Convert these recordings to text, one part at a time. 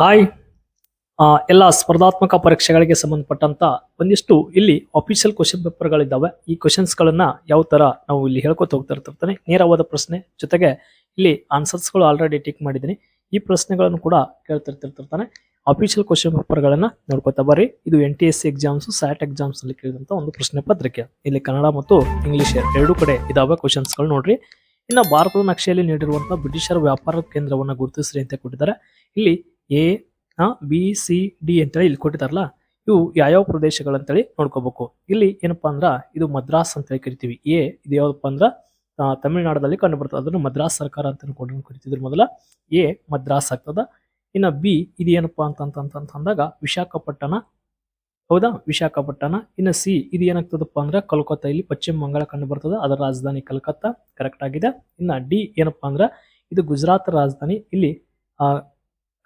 Hi. ಎಲ್ಲ ಸ್ಪರ್ಧಾತ್ಮಕ ಪರೀಕ್ಷೆಗಳಿಗೆ ಸಂಬಂಧಪಟ್ಟಂತ ಒಂದಿಷ್ಟು ಇಲ್ಲಿ ಅಫಿಷಿಯಲ್ ಕ್ವಶನ್ ಪೇಪರ್ಗಳಿದ್ದಾವೆ ಈ ಕ್ವಶನ್ಸ್ಗಳನ್ನು ಯಾವ ತರ ನಾವು ಇಲ್ಲಿ ಹೇಳ್ಕೊತ ಹೋಗ್ತಾ ಇರ್ತಿರ್ತಾನೆ? ನೇರವಾದ ಪ್ರಶ್ನೆ. ಜೊತೆಗೆ ಇಲ್ಲಿ ಆನ್ಸರ್ಸ್ಗಳು ಆಲ್ರೆಡಿ ಟಿಕ್ ಮಾಡಿದ್ದೀನಿ. ಈ ಪ್ರಶ್ನೆಗಳನ್ನು ಕೂಡ ಕೇಳ್ತಿರ್ತಿರ್ತಾನೆ ಅಫಿಷಿಯಲ್ ಕ್ವಶನ್ ಪೇಪರ್ಗಳನ್ನು ನೋಡ್ಕೊತಾ ಬರ್ರಿ. ಇದು N T S C exams SAT exams ಅಲ್ಲಿ ಕೇಳಿದಂತ ಒಂದು ಪ್ರಶ್ನೆ ಪತ್ರಿಕೆ. ಇಲ್ಲಿ ಕನ್ನಡ ಮತ್ತು ಇಂಗ್ಲಿಷ್ ಎರಡೂ ಕಡೆ ಇದಾವೆ ಕ್ವಶನ್ಸ್ಗಳು ನೋಡ್ರಿ. ಇನ್ನು ಭಾರತದ ನಕ್ಷೆಯಲ್ಲಿ ನೀಡಿರುವಂತಹ ಬ್ರಿಟಿಷರ ವ್ಯಾಪಾರ ಕೇಂದ್ರವನ್ನು ಗುರುತಿಸ್ರಿ ಅಂತ ಕೊಟ್ಟಿದ್ದಾರೆ. ಇಲ್ಲಿ ಎ ಬಿ, ಸಿ, ಡಿ ಅಂತೇಳಿ ಇಲ್ಲಿ ಕೊಟ್ಟಿದಾರಲ್ಲ ಇವು ಯಾವ್ಯಾವ ಪ್ರದೇಶಗಳಂತೇಳಿ ನೋಡ್ಕೋಬೇಕು. ಇಲ್ಲಿ ಏನಪ್ಪಾ ಅಂದ್ರೆ ಇದು ಮದ್ರಾಸ್ ಅಂತ ಹೇಳಿ ಕರಿತೀವಿ. ಎ, ಇದು ಯಾವ್ದಪ್ಪ ಅಂದ್ರೆ ತಮಿಳುನಾಡಲ್ಲಿ ಕಂಡು ಬರ್ತದೆ ಅದನ್ನು ಮದ್ರಾಸ್ ಸರ್ಕಾರ ಅಂತ ಕರಿತಿದ್ರು ಮೊದಲ. ಎ, ಮದ್ರಾಸ್ ಆಗ್ತದ. ಇನ್ನು ಬಿ, ಇದು ಏನಪ್ಪಾ ಅಂದಾಗ ವಿಶಾಖಪಟ್ಟಣ. ಹೌದಾ? ವಿಶಾಖಪಟ್ಟಣ. ಇನ್ನು ಸಿ, ಇದು ಏನಾಗ್ತದಪ್ಪ ಅಂದ್ರೆ ಕಲ್ಕತ್ತಾ. ಇಲ್ಲಿ ಪಶ್ಚಿಮ ಬಂಗಾಳ ಕಂಡು ಬರ್ತದೆ ಅದರ ರಾಜಧಾನಿ ಕಲ್ಕತ್ತಾ. ಕರೆಕ್ಟ್ ಆಗಿದೆ. ಇನ್ನು ಡಿ ಏನಪ್ಪಾ ಅಂದ್ರೆ, ಇದು ಗುಜರಾತ್ ರಾಜಧಾನಿ. ಇಲ್ಲಿ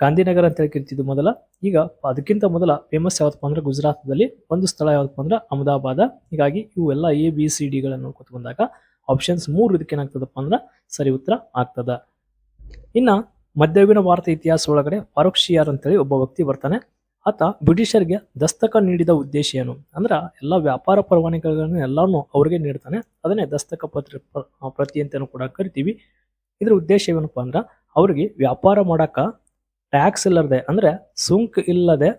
ಗಾಂಧಿನಗರ ಅಂತ ಹೇಳಿ ಕರಿತಿದ್ದು ಮೊದಲ. ಈಗ ಅದಕ್ಕಿಂತ ಮೊದಲ ಫೇಮಸ್ ಯಾವ್ದಪ್ಪ ಅಂದ್ರೆ ಗುಜರಾತ್ನಲ್ಲಿ ಒಂದು ಸ್ಥಳ ಯಾವ್ದಪ್ಪ ಅಂದ್ರೆ ಅಹಮದಾಬಾದ. ಹೀಗಾಗಿ ಇವೆಲ್ಲ ಎ ಬಿ ಸಿ ಡಿಗಳನ್ನು ನೋಡ್ಕೊತ ಬಂದಾಗ ಆಪ್ಷನ್ಸ್ ಮೂರು ಇದಕ್ಕೆ ಏನಾಗ್ತದಪ್ಪ ಅಂದ್ರೆ ಸರಿ ಉತ್ತರ ಆಗ್ತದ. ಇನ್ನ ಮಧ್ಯಯುಗಿನ ಭಾರತ ಇತಿಹಾಸ ಒಳಗಡೆ ಫಾರೂಕ್ ಶಿಯಾರ್ ಅಂತೇಳಿ ಒಬ್ಬ ವ್ಯಕ್ತಿ ಬರ್ತಾನೆ. ಆತ ಬ್ರಿಟಿಷರಿಗೆ ದಸ್ತಕ ನೀಡಿದ ಉದ್ದೇಶ ಏನು? ಅಂದ್ರೆ ಎಲ್ಲ ವ್ಯಾಪಾರ ಪರವಾನಗಿಗಳನ್ನು ಎಲ್ಲಾನು ಅವ್ರಿಗೆ ನೀಡ್ತಾನೆ. ಅದನ್ನೇ ದಸ್ತಕ ಪತ್ರ ಪ್ರತಿ ಅಂತಾನು ಕೂಡ ಕರಿತೀವಿ. ಇದ್ರ ಉದ್ದೇಶ ಏನಪ್ಪಾ ಅಂದ್ರೆ ಅವ್ರಿಗೆ ವ್ಯಾಪಾರ ಮಾಡಾಕ ಟ್ಯಾಕ್ಸ್ ಇಲ್ಲದೆ ಅಂದರೆ ಸುಂಕ ಇಲ್ಲದೆ,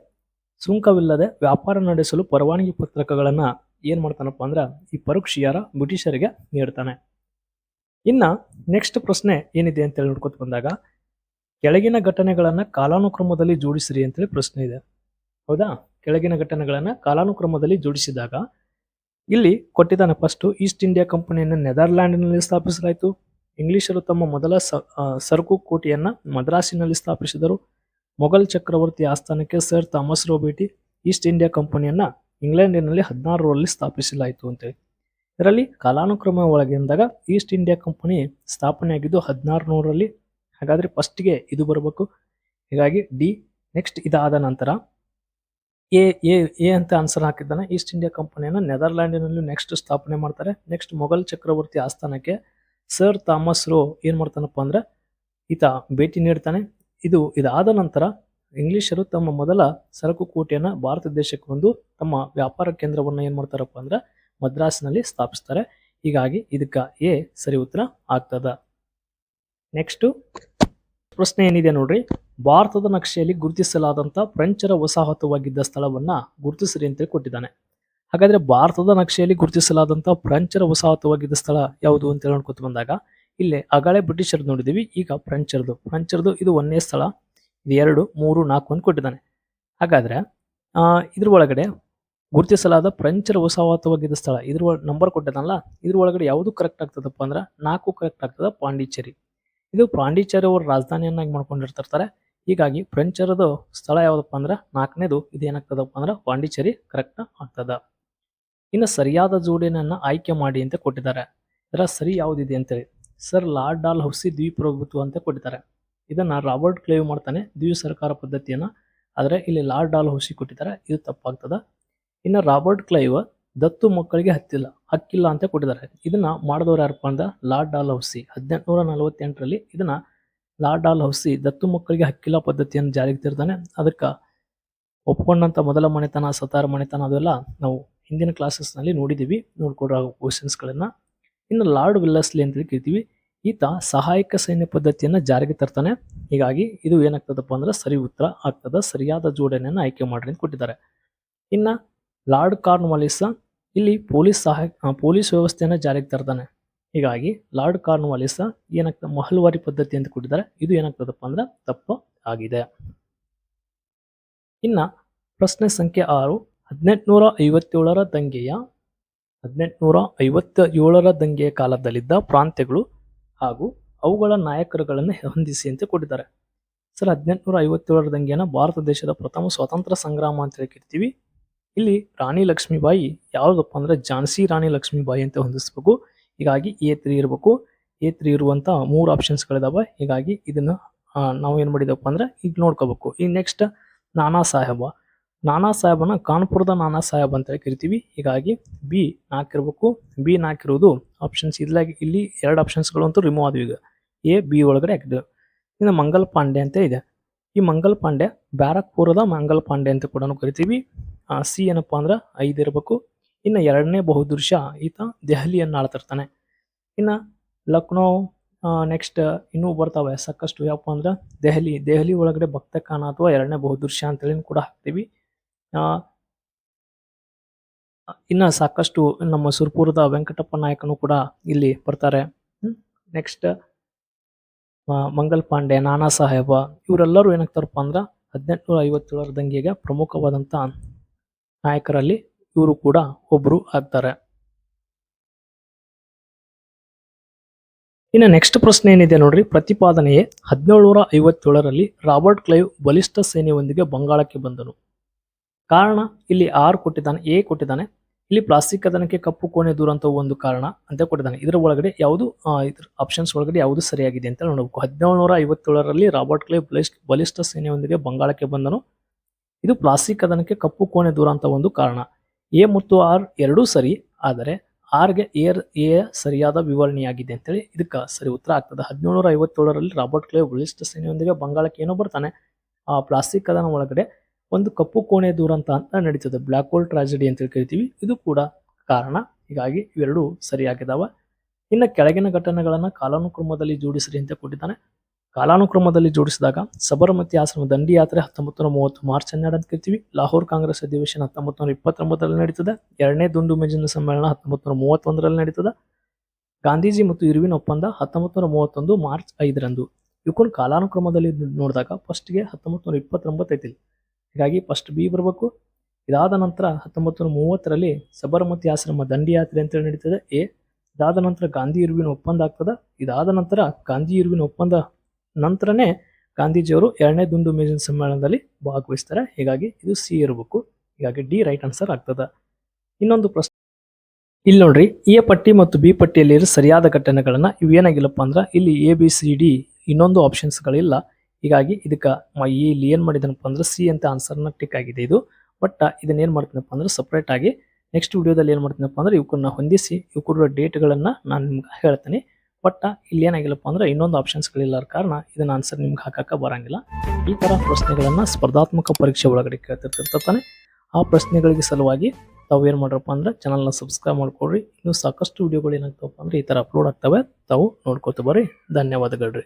ಸುಂಕವಿಲ್ಲದೆ ವ್ಯಾಪಾರ ನಡೆಸಲು ಪರವಾನಗಿ ಪತ್ರಕಗಳನ್ನು ಏನು ಮಾಡ್ತಾನಪ್ಪ ಅಂದ್ರೆ ಈ ಪರೋಕ್ಷಿಯಾರ ಬ್ರಿಟಿಷರಿಗೆ ನೀಡ್ತಾನೆ. ಇನ್ನು ನೆಕ್ಸ್ಟ್ ಪ್ರಶ್ನೆ ಏನಿದೆ ಅಂತೇಳಿ ನೋಡ್ಕೊತ ಬಂದಾಗ, ಕೆಳಗಿನ ಘಟನೆಗಳನ್ನು ಕಾಲಾನುಕ್ರಮದಲ್ಲಿ ಜೋಡಿಸಿರಿ ಅಂತೇಳಿ ಪ್ರಶ್ನೆ ಇದೆ. ಹೌದಾ? ಕೆಳಗಿನ ಘಟನೆಗಳನ್ನು ಕಾಲಾನುಕ್ರಮದಲ್ಲಿ ಜೋಡಿಸಿದಾಗ, ಇಲ್ಲಿ ಕೊಟ್ಟಿದ್ದಾನೆ ಫಸ್ಟು ಈಸ್ಟ್ ಇಂಡಿಯಾ ಕಂಪನಿಯನ್ನು ನೆದರ್ಲ್ಯಾಂಡ್ನಲ್ಲಿ ಸ್ಥಾಪಿಸಲಾಯಿತು. ಇಂಗ್ಲಿಷರು ತಮ್ಮ ಮೊದಲ ಸರಕು ಕೋಟೆಯನ್ನು ಮದ್ರಾಸಿನಲ್ಲಿ ಸ್ಥಾಪಿಸಿದರು. ಮೊಘಲ್ ಚಕ್ರವರ್ತಿ ಆಸ್ಥಾನಕ್ಕೆ ಸರ್ ಥಾಮಸ್ ರೋಬೇಟಿ ಈಸ್ಟ್ ಇಂಡಿಯಾ ಕಂಪನಿಯನ್ನು ಇಂಗ್ಲೆಂಡಿನಲ್ಲಿ ಹದಿನಾರರಲ್ಲಿ ಸ್ಥಾಪಿಸಲಾಯಿತು ಅಂತೇಳಿ. ಇದರಲ್ಲಿ ಕಾಲಾನುಕ್ರಮ ಒಳಗಿಂದಾಗ ಈಸ್ಟ್ ಇಂಡಿಯಾ ಕಂಪನಿ ಸ್ಥಾಪನೆ ಆಗಿದ್ದು ಹದಿನಾರು ನೂರರಲ್ಲಿ ಹಾಗಾದರೆ ಫಸ್ಟ್ಗೆ ಇದು ಬರಬೇಕು. ಹೀಗಾಗಿ ಡಿ, ನೆಕ್ಸ್ಟ್ ಇದಾದ ನಂತರ ಎ ಎ ಎ ಅಂತ ಆನ್ಸರ್ ಹಾಕಿದ್ದಾನೆ. ಈಸ್ಟ್ ಇಂಡಿಯಾ ಕಂಪನಿಯನ್ನು ನೆದರ್ಲ್ಯಾಂಡಿನಲ್ಲಿ ನೆಕ್ಸ್ಟ್ ಸ್ಥಾಪನೆ ಮಾಡ್ತಾರೆ. ನೆಕ್ಸ್ಟ್ ಮೊಘಲ್ ಚಕ್ರವರ್ತಿ ಆಸ್ಥಾನಕ್ಕೆ ಸರ್ ಥಾಮಸ್ ರೋ ಏನು ಮಾಡ್ತಾನಪ್ಪ ಅಂದ್ರೆ, ಈತ ಭೇಟಿ ನೀಡ್ತಾನೆ. ಇದು ಇದಾದ ನಂತರ ಇಂಗ್ಲಿಷರು ತಮ್ಮ ಮೊದಲ ಸರಕು ಕೋಟೆಯನ್ನು ಭಾರತ ದೇಶಕ್ಕೆ ಒಂದು ತಮ್ಮ ವ್ಯಾಪಾರ ಕೇಂದ್ರವನ್ನು ಏನು ಮಾಡ್ತಾರಪ್ಪ ಅಂದ್ರೆ, ಮದ್ರಾಸ್ನಲ್ಲಿ ಸ್ಥಾಪಿಸ್ತಾರೆ. ಹೀಗಾಗಿ ಇದಕ್ಕೆ ಎ ಸರಿ ಉತ್ತರ ಆಗ್ತದ. ನೆಕ್ಸ್ಟು ಪ್ರಶ್ನೆ ಏನಿದೆ ನೋಡ್ರಿ, ಭಾರತದ ನಕ್ಷೆಯಲ್ಲಿ ಗುರುತಿಸಲಾದಂಥ ಫ್ರೆಂಚರ ವಸಾಹತುವಾಗಿದ್ದ ಸ್ಥಳವನ್ನು ಗುರುತಿಸಿರಿ ಅಂತೇಳಿ ಕೊಟ್ಟಿದ್ದಾನೆ. ಹಾಗಾದ್ರೆ ಭಾರತದ ನಕ್ಷೆಯಲ್ಲಿ ಗುರುತಿಸಲಾದಂತ ಫ್ರೆಂಚರ ವಸಾಹತುವಾಗಿದ್ದ ಸ್ಥಳ ಯಾವುದು ಅಂತ ಹೇಳ್ಕೊತ ಬಂದಾಗ ಇಲ್ಲಿ ಅಗಾಳೆ ಬ್ರಿಟಿಷರ್ ನೋಡಿದೀವಿ ಈಗ ಫ್ರೆಂಚರ್ದು. ಫ್ರೆಂಚರ್ದು ಇದು ಒಂದನೇ ಸ್ಥಳ. ಇದು ಎರಡು, ಮೂರು, ನಾಲ್ಕು ಅಂತ ಕೊಟ್ಟಿದ್ದಾನೆ. ಹಾಗಾದ್ರೆ ಇದ್ರ ಒಳಗಡೆ ಗುರುತಿಸಲಾದ ಫ್ರೆಂಚರ ವಸಾಹತವಾಗಿದ್ದ ಸ್ಥಳ. ಇದ್ರ ನಂಬರ್ ಕೊಟ್ಟಿದ್ದಾನಲ್ಲ, ಇದ್ರ ಒಳಗಡೆ ಯಾವುದು ಕರೆಕ್ಟ್ ಆಗ್ತದಪ್ಪ ಅಂದ್ರೆ ನಾಲ್ಕು ಕರೆಕ್ಟ್ ಆಗ್ತದ ಪಾಂಡಿಚೇರಿ. ಇದು ಪಾಂಡಿಚೇರಿ ಅವರ ರಾಜಧಾನಿಯನ್ನಾಗಿ ಮಾಡ್ಕೊಂಡಿರ್ತಾರೆ ಹೀಗಾಗಿ ಫ್ರೆಂಚರದು ಸ್ಥಳ ಯಾವುದಪ್ಪ ಅಂದ್ರೆ ನಾಲ್ಕನೇದು. ಇದೇನಾಗ್ತದಪ್ಪ ಅಂದ್ರೆ ಪಾಂಡಿಚೇರಿ ಕರೆಕ್ಟ್ ಆಗ್ತದ. ಇನ್ನು ಸರಿಯಾದ ಜೋಡಿನನ್ನು ಆಯ್ಕೆ ಮಾಡಿ ಅಂತ ಕೊಟ್ಟಿದ್ದಾರೆ. ಇದರ ಸರಿ ಯಾವುದಿದೆ ಅಂತೇಳಿ. ಸರ್, ಲಾರ್ಡ್ ಡಾಲ್ ಹೌಸಿ ದ್ವಿಪ್ರಭುತ್ವ ಅಂತ ಕೊಟ್ಟಿದ್ದಾರೆ. ಇದನ್ನು ರಾಬರ್ಟ್ ಕ್ಲೇವ್ ಮಾಡ್ತಾನೆ ದ್ವಿ ಸರ್ಕಾರ ಪದ್ಧತಿಯನ್ನು. ಆದರೆ ಇಲ್ಲಿ ಲಾರ್ಡ್ ಡಾಲ್ ಹೌಸಿ ಕೊಟ್ಟಿದ್ದಾರೆ, ಇದು ತಪ್ಪಾಗ್ತದ. ಇನ್ನು ರಾಬರ್ಟ್ ಕ್ಲೈವ್, ದತ್ತು ಮಕ್ಕಳಿಗೆ ಹತ್ತಿಲ್ಲ, ಹಕ್ಕಿಲ್ಲ ಅಂತ ಕೊಟ್ಟಿದ್ದಾರೆ. ಇದನ್ನು ಮಾಡಿದವರು ಯಾರಪ್ಪ ಅಂದ್ರೆ ಲಾರ್ಡ್ ಡಾಲ್ ಹೌಸಿ. ಹದಿನೆಂಟುನೂರ ನಲವತ್ತೆಂಟರಲ್ಲಿ ಇದನ್ನು ಲಾರ್ಡ್ ಡಾಲ್ ಹೌಸಿ ದತ್ತು ಮಕ್ಕಳಿಗೆ ಹಕ್ಕಿಲ್ಲ ಪದ್ಧತಿಯನ್ನು ಜಾರಿಗೆ ತರ್ತಾನೆ. ಅದಕ್ಕೆ ಒಪ್ಪಿಕೊಂಡಂಥ ಮೊದಲ ಮನೆತನ ಸತಾರ ಮನೆತನ ಅದೆಲ್ಲ ನಾವು ಹಿಂದಿನ ಕ್ಲಾಸಸ್ನಲ್ಲಿ ನೋಡಿದ್ದೀವಿ. ನೋಡ್ಕೊಡೋ ಕ್ವಶನ್ಸ್ಗಳನ್ನು ಇನ್ನು ಲಾರ್ಡ್ ವಿಲ್ಲಸ್ಲಿ ಅಂತ ಕರಿತೀವಿ ಈತ ಸಹಾಯಕ ಸೈನ್ಯ ಪದ್ಧತಿಯನ್ನು ಜಾರಿಗೆ ತರ್ತಾನೆ. ಹೀಗಾಗಿ ಇದು ಏನಾಗ್ತದಪ್ಪ ಅಂದ್ರೆ ಸರಿ ಉತ್ತರ ಆಗ್ತದ. ಸರಿಯಾದ ಜೋಡಣೆಯನ್ನು ಆಯ್ಕೆ ಮಾಡ್ರಿ ಅಂತ ಕೊಟ್ಟಿದ್ದಾರೆ. ಇನ್ನು ಲಾರ್ಡ್ ಕಾರ್ನ್ವಾಲಿಸ್ ಇಲ್ಲಿ ಪೊಲೀಸ್ ಸಹಾಯ ಪೊಲೀಸ್ ವ್ಯವಸ್ಥೆಯನ್ನು ಜಾರಿಗೆ ತರ್ತಾನೆ. ಹೀಗಾಗಿ ಲಾರ್ಡ್ ಕಾರ್ನ್ವಾಲಿಸ್ ಏನಾಗ್ತದೆ ಮಹಲ್ವಾರಿ ಪದ್ಧತಿ ಅಂತ ಕೊಟ್ಟಿದ್ದಾರೆ. ಇದು ಏನಾಗ್ತದಪ್ಪ ಅಂದ್ರೆ ತಪ್ಪು ಆಗಿದೆ ಇನ್ನು ಪ್ರಶ್ನೆ ಸಂಖ್ಯೆ ಆರು. ಹದಿನೆಂಟುನೂರ ಐವತ್ತೇಳರ ದಂಗೆಯ ಹದಿನೆಂಟುನೂರ ಐವತ್ತ ಏಳರ ದಂಗೆಯ ಕಾಲದಲ್ಲಿದ್ದ ಪ್ರಾಂತ್ಯಗಳು ಹಾಗೂ ಅವುಗಳ ನಾಯಕರುಗಳನ್ನು ಹೊಂದಿಸಿ ಅಂತ ಕೊಟ್ಟಿದ್ದಾರೆ. ಸರ್ ಹದಿನೆಂಟುನೂರ ಐವತ್ತೇಳರ ದಂಗೆಯನ್ನು ಭಾರತ ದೇಶದ ಪ್ರಥಮ ಸ್ವಾತಂತ್ರ್ಯ ಸಂಗ್ರಾಮ ಅಂತ ಹೇಳಿ ಕರಿತೀವಿ. ಇಲ್ಲಿ ರಾಣಿ ಲಕ್ಷ್ಮೀಬಾಯಿ ಯಾವುದಪ್ಪ ಅಂದರೆ ಝಾನ್ಸಿ ರಾಣಿ ಲಕ್ಷ್ಮೀಬಾಯಿ ಅಂತ ಹೊಂದಿಸ್ಬೇಕು. ಹೀಗಾಗಿ ಎ ತ್ರೀ ಇರಬೇಕು. ಎ ತ್ರೀ ಇರುವಂಥ ಮೂರು ಆಪ್ಷನ್ಸ್ಗಳಿದಾವೆ ಹೀಗಾಗಿ ಇದನ್ನು ನಾವು ಏನು ಮಾಡಿದ್ದೇವಪ್ಪ ಅಂದ್ರೆ ಈಗ ನೋಡ್ಕೋಬೇಕು. ಈ ನೆಕ್ಸ್ಟ್ ನಾನಾ ಸಾಹೇಬ. ನಾನಾ ಸಾಹೇಬನ ಕಾನ್ಪುರದ ನಾನಾ ಸಾಹೇಬ್ ಅಂತೇಳಿ ಕರಿತೀವಿ. ಹೀಗಾಗಿ ಬಿ ನಾಲ್ಕಿರ್ಬೇಕು ಬಿ ನಾಲ್ಕಿರುವುದು ಆಪ್ಷನ್ಸ್ ಇದ್ಲಾಗಿ ಇಲ್ಲಿ ಎರಡು ಆಪ್ಷನ್ಸ್ಗಳು ಅಂತೂ ರಿಮೂವ್ ಆದವು ಈಗ. ಎ ಬಿ ಒಳಗಡೆ ಹಾಕಿದ್ವಿ ಇನ್ನು ಮಂಗಲ್ ಪಾಂಡೆ ಅಂತ ಇದೆ. ಈ ಮಂಗಲ್ ಪಾಂಡೆ ಬ್ಯಾರಕ್ಪುರದ ಮಂಗಲ್ ಪಾಂಡೆ ಅಂತ ಕೂಡ ಕರಿತೀವಿ. ಸಿ ಏನಪ್ಪ ಅಂದ್ರೆ ಐದು ಇರಬೇಕು. ಇನ್ನು ಎರಡನೇ ಬಹುದೃಶ ಈತ ದೆಹಲಿಯನ್ನು ಆಳ್ತಿರ್ತಾನೆ. ಇನ್ನು ಲಕ್ನೋ ನೆಕ್ಸ್ಟ್ ಇನ್ನೂ ಬರ್ತಾವೆ. ಸಾಕಷ್ಟು ಯಾವಪ್ಪ ಅಂದ್ರೆ ದೆಹಲಿ. ದೆಹಲಿ ಒಳಗಡೆ ಭಕ್ತ ಕಾಣ ಅಥವಾ ಎರಡನೇ ಬಹುದೃಶ್ಯ ಅಂತೇಳಿ ಕೂಡ ಹಾಕ್ತೀವಿ. ಇನ್ನ ಸಾಕಷ್ಟು ನಮ್ಮ ಸುರ್ಪುರದ ವೆಂಕಟಪ್ಪ ನಾಯಕನು ಕೂಡ ಇಲ್ಲಿ ಬರ್ತಾರೆ. ನೆಕ್ಸ್ಟ್ ಮಂಗಲ್ ಪಾಂಡೆ, ನಾನಾ ಸಾಹೇಬ ಇವರೆಲ್ಲರೂ ಏನಾಗ್ತಾರಪ್ಪ ಅಂದ್ರೆ ಹದಿನೆಂಟುನೂರ ಐವತ್ತೇಳರ ದಂಗೆಗೆ ಪ್ರಮುಖವಾದಂಥ ನಾಯಕರಲ್ಲಿ ಇವರು ಕೂಡ ಒಬ್ಬರು ಆಗ್ತಾರೆ. ಇನ್ನು ನೆಕ್ಸ್ಟ್ ಪ್ರಶ್ನೆ ಏನಿದೆ ನೋಡ್ರಿ, ಪ್ರತಿಪಾದನೆಯೇ ಹದಿನೇಳುನೂರ ಐವತ್ತೇಳರಲ್ಲಿ ರಾಬರ್ಟ್ ಕ್ಲೈವ್ ಬಲಿಷ್ಠ ಸೇನೆಯೊಂದಿಗೆ ಬಂಗಾಳಕ್ಕೆ ಬಂದನು. ಕಾರಣ ಇಲ್ಲಿ ಆರ್ ಕೊಟ್ಟಿದ್ದಾನೆ ಎ ಕೊಟ್ಟಿದ್ದಾನೆ. ಇಲ್ಲಿ ಪ್ಲಾಸ್ಟಿಕ್ ಕದನಕ್ಕೆ ಕಪ್ಪು ಕೋಣೆ ದೂರ ಒಂದು ಕಾರಣ ಅಂತ ಕೊಟ್ಟಿದ್ದಾನೆ. ಇದರ ಒಳಗಡೆ ಯಾವುದು ಆಪ್ಷನ್ಸ್ ಒಳಗಡೆ ಯಾವುದು ಸರಿಯಾಗಿದೆ ಅಂತ ನೋಡಬೇಕು. ಹದಿನೇಳುನೂರ ಐವತ್ತೇಳರಲ್ಲಿ ರಾಬರ್ಟ್ ಕ್ಲೇ ಬಲಿಷ್ಠ ಬಲಿಷ್ಠ ಸೇನೆಯೊಂದಿಗೆ ಬಂಗಾಳಕ್ಕೆ ಬಂದನು. ಇದು ಪ್ಲಾಸ್ಟಿಕ್ ಕದನಕ್ಕೆ ಕಪ್ಪು ಕೋಣೆ ದೂರ ಒಂದು ಕಾರಣ. ಎ ಮತ್ತು ಆರ್ ಎರಡೂ ಸರಿ, ಆದರೆ ಆರ್ಗೆ ಏರ್ ಎ ಸರಿಯಾದ ವಿವರಣೆಯಾಗಿದೆ ಅಂತೇಳಿ ಇದಕ್ಕೆ ಸರಿ ಉತ್ತರ ಆಗ್ತದೆ. ಹದಿನೇಳುನೂರ ಐವತ್ತೇಳರಲ್ಲಿ ರಾಬರ್ಟ್ ಕ್ಲೇ ಬಲಿಷ್ಠ ಸೇನೆಯೊಂದಿಗೆ ಬಂಗಾಳಕ್ಕೆ ಏನೋ ಬರ್ತಾನೆ. ಆ ಪ್ಲಾಸ್ಟಿಕ್ ಕದನ ಒಳಗಡೆ ಒಂದು ಕಪ್ಪು ಕೋಣೆ ದುರಂತ ಅಂತ ನಡೀತದೆ. ಬ್ಲ್ಯಾಕ್ ಹೋಲ್ ಟ್ರಾಜಿಡಿ ಅಂತ ಕರಿತೀವಿ. ಇದು ಕೂಡ ಕಾರಣ. ಹೀಗಾಗಿ ಇವೆರಡು ಸರಿಯಾಗಿದ್ದಾವೆ ಇನ್ನು ಕೆಳಗಿನ ಘಟನೆಗಳನ್ನು ಕಾಲಾನುಕ್ರಮದಲ್ಲಿ ಜೋಡಿಸಿರಿ ಅಂತ ಕೊಟ್ಟಿದ್ದಾನೆ. ಕಾಲಾನುಕ್ರಮದಲ್ಲಿ ಜೋಡಿಸಿದಾಗ ಸಬರಮತಿ ಆಶ್ರಮ ದಂಡಿ ಯಾತ್ರೆ ಹತ್ತೊಂಬತ್ತು ನೂರ ಮೂವತ್ತು ಮಾರ್ಚ್ ಹನ್ನೆರಡು ಅಂತ ಕರಿತೀವಿ. ಲಾಹೋರ್ ಕಾಂಗ್ರೆಸ್ ಅಧಿವೇಶನ ಹತ್ತೊಂಬತ್ತು ನೂರ ಇಪ್ಪತ್ತೊಂಬತ್ತರಲ್ಲಿ ನಡೀತದೆ. ಎರಡನೇ ದುಂಡು ಮೇಜಿನ ಸಮ್ಮೇಳನ ಹತ್ತೊಂಬತ್ತು ನೂರ ಮೂವತ್ತೊಂದರಲ್ಲಿ ನಡೀತದೆ. ಗಾಂಧೀಜಿ ಮತ್ತು ಇರುವಿನ ಒಪ್ಪಂದ ಹತ್ತೊಂಬತ್ತು ನೂರ ಮೂವತ್ತೊಂದು ಮಾರ್ಚ್ ಐದರಂದು. ಇವಕ್ಕೊಂದು ಕಾಲಾನುಕ್ರಮದಲ್ಲಿ ನೋಡಿದಾಗ ಫಸ್ಟ್ಗೆ ಹತ್ತೊಂಬತ್ತು ನೂರ ಇಪ್ಪತ್ತೊಂಬತ್ತು ಐತಿ ಹೀಗಾಗಿ ಫಸ್ಟ್ ಬಿ ಬರಬೇಕು. ಇದಾದ ನಂತರ ಹತ್ತೊಂಬತ್ತು ನೂರ ಮೂವತ್ತರಲ್ಲಿ ಸಬರಮತಿ ಆಶ್ರಮ ದಂಡಿಯಾತ್ರೆ ಅಂತೇಳಿ ನಡೀತದೆ. ಎ, ಇದಾದ ನಂತರ ಗಾಂಧಿ ಇರುವಿನ ಒಪ್ಪಂದ ಆಗ್ತದೆ. ಇದಾದ ನಂತರ ಗಾಂಧಿ ಇರುವಿನ ಒಪ್ಪಂದ ನಂತರನೇ ಗಾಂಧೀಜಿಯವರು ಎರಡನೇ ದುಂಡು ಮೇಜಿನ ಸಮ್ಮೇಳನದಲ್ಲಿ ಭಾಗವಹಿಸ್ತಾರೆ. ಹೀಗಾಗಿ ಇದು ಸಿ ಇರಬೇಕು. ಹೀಗಾಗಿ ಡಿ ರೈಟ್ ಆನ್ಸರ್ ಆಗ್ತದೆ. ಇನ್ನೊಂದು ಪ್ರಶ್ನೆ. ಇಲ್ಲಿ ನೋಡ್ರಿ, ಎ ಪಟ್ಟಿ ಮತ್ತು ಬಿ ಪಟ್ಟಿಯಲ್ಲಿ ಸರಿಯಾದ ಘಟನೆಗಳನ್ನು ಇವು ಏನಾಗಿಲ್ಲಪ್ಪ ಅಂದ್ರೆ ಇಲ್ಲಿ ಎ ಬಿ ಸಿ ಡಿ ಇನ್ನೊಂದು ಆಪ್ಷನ್ಸ್ಗಳಿಲ್ಲ ಹೀಗಾಗಿ ಇದಕ್ಕೆ ಇಲ್ಲಿ ಏನು ಮಾಡಿದನಪ್ಪ ಅಂದ್ರೆ ಸಿ ಅಂತ ಆನ್ಸರ್ನ ಟಿಕ್ ಆಗಿದೆ ಇದು. ಬಟ್ ಇದನ್ನ ಏನು ಮಾಡ್ತೀನಪ್ಪ ಅಂದ್ರೆ ಸಪ್ರೇಟ್ ಆಗಿ ನೆಕ್ಸ್ಟ್ ವಿಡಿಯೋದಲ್ಲಿ ಏನು ಮಾಡ್ತೀನಪ್ಪ ಅಂದ್ರೆ ಇವಕ್ಕನ್ನ ಹೊಂದಿಸಿ ಇವು ಕೊಡುವ ಡೇಟ್ಗಳನ್ನು ನಾನು ನಿಮ್ಗೆ ಹೇಳ್ತೀನಿ. ಬಟ್ ಇಲ್ಲಿ ಏನಾಗಿಲ್ಲಪ್ಪ ಅಂದ್ರೆ ಇನ್ನೊಂದು ಆಪ್ಷನ್ಸ್ಗಳಿಲ್ಲ ಕಾರಣ ಇದನ್ನ ಆನ್ಸರ್ ನಿಮ್ಗೆ ಹಾಕಕ್ಕೆ ಬರಂಗಿಲ್ಲ. ಈ ಥರ ಪ್ರಶ್ನೆಗಳನ್ನು ಸ್ಪರ್ಧಾತ್ಮಕ ಪರೀಕ್ಷೆ ಒಳಗಡೆ ಕೇಳ್ತಿರ್ತಿರ್ತಾನೆ ಆ ಪ್ರಶ್ನೆಗಳಿಗೆ ಸಲುವಾಗಿ ತಾವು ಏನು ಮಾಡ್ರಪ್ಪ ಅಂದ್ರೆ ಚಾನಲ್ನ ಸಬ್ಸ್ಕ್ರೈಬ್ ಮಾಡ್ಕೊಡ್ರಿ ಇನ್ನೂ ಸಾಕಷ್ಟು ವಿಡಿಯೋಗಳು ಏನಾಗ್ತವಪ್ಪ ಅಂದ್ರೆ ಈ ಥರ ಅಪ್ಲೋಡ್ ಆಗ್ತವೆ. ತಾವು ನೋಡ್ಕೋತ ಬರ್ರಿ. ಧನ್ಯವಾದಗಳು ರೀ